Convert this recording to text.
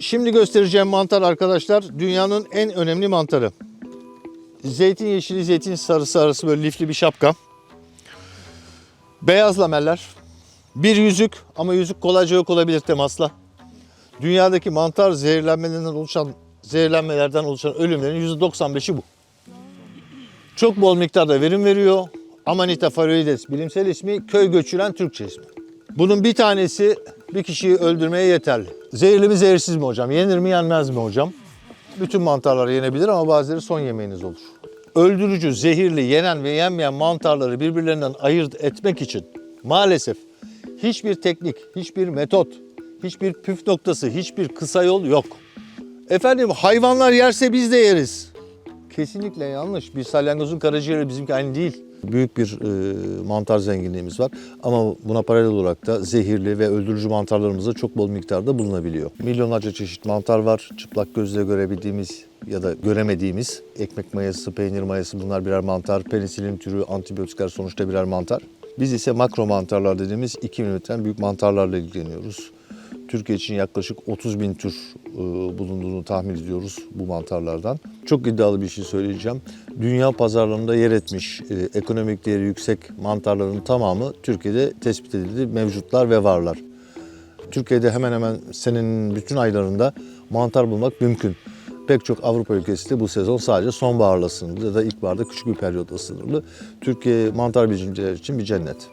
Şimdi göstereceğim mantar arkadaşlar dünyanın en önemli mantarı. Zeytin yeşili, zeytin sarısı arası böyle lifli bir şapka. Beyaz lameller. Bir yüzük ama yüzük kolayca yok olabilir temasla. Dünyadaki mantar zehirlenmelerinden oluşan zehirlenmelerden oluşan ölümlerin %95'i bu. Çok bol miktarda verim veriyor. Amanita pharoides bilimsel ismi köy göçüren Türkçe ismi. Bunun bir tanesi bir kişiyi öldürmeye yeterli. Zehirli mi zehirsiz mi hocam? Yenir mi yenmez mi hocam? Bütün mantarlar yenebilir ama bazıları son yemeğiniz olur. Öldürücü, zehirli, yenen ve yenmeyen mantarları birbirlerinden ayırt etmek için maalesef hiçbir teknik, hiçbir metot, hiçbir püf noktası, hiçbir kısa yol yok. Efendim hayvanlar yerse biz de yeriz. Kesinlikle yanlış. Bir salyangozun karaciğeri bizimki aynı değil. Büyük bir e, mantar zenginliğimiz var. Ama buna paralel olarak da zehirli ve öldürücü mantarlarımız da çok bol miktarda bulunabiliyor. Milyonlarca çeşit mantar var. Çıplak gözle görebildiğimiz ya da göremediğimiz ekmek mayası, peynir mayası bunlar birer mantar. Penisilin türü antibiyotikler sonuçta birer mantar. Biz ise makro mantarlar dediğimiz 2 mililitreden büyük mantarlarla ilgileniyoruz. Türkiye için yaklaşık 30 bin tür e, bulunduğunu tahmin ediyoruz bu mantarlardan. Çok iddialı bir şey söyleyeceğim. Dünya pazarlarında yer etmiş e, ekonomik değeri yüksek mantarların tamamı Türkiye'de tespit edildi. Mevcutlar ve varlar. Türkiye'de hemen hemen senenin bütün aylarında mantar bulmak mümkün. Pek çok Avrupa ülkesi de bu sezon sadece sonbaharla sınırlı ya da ilkbaharda küçük bir periyotla sınırlı. Türkiye mantar bilimciler için bir cennet.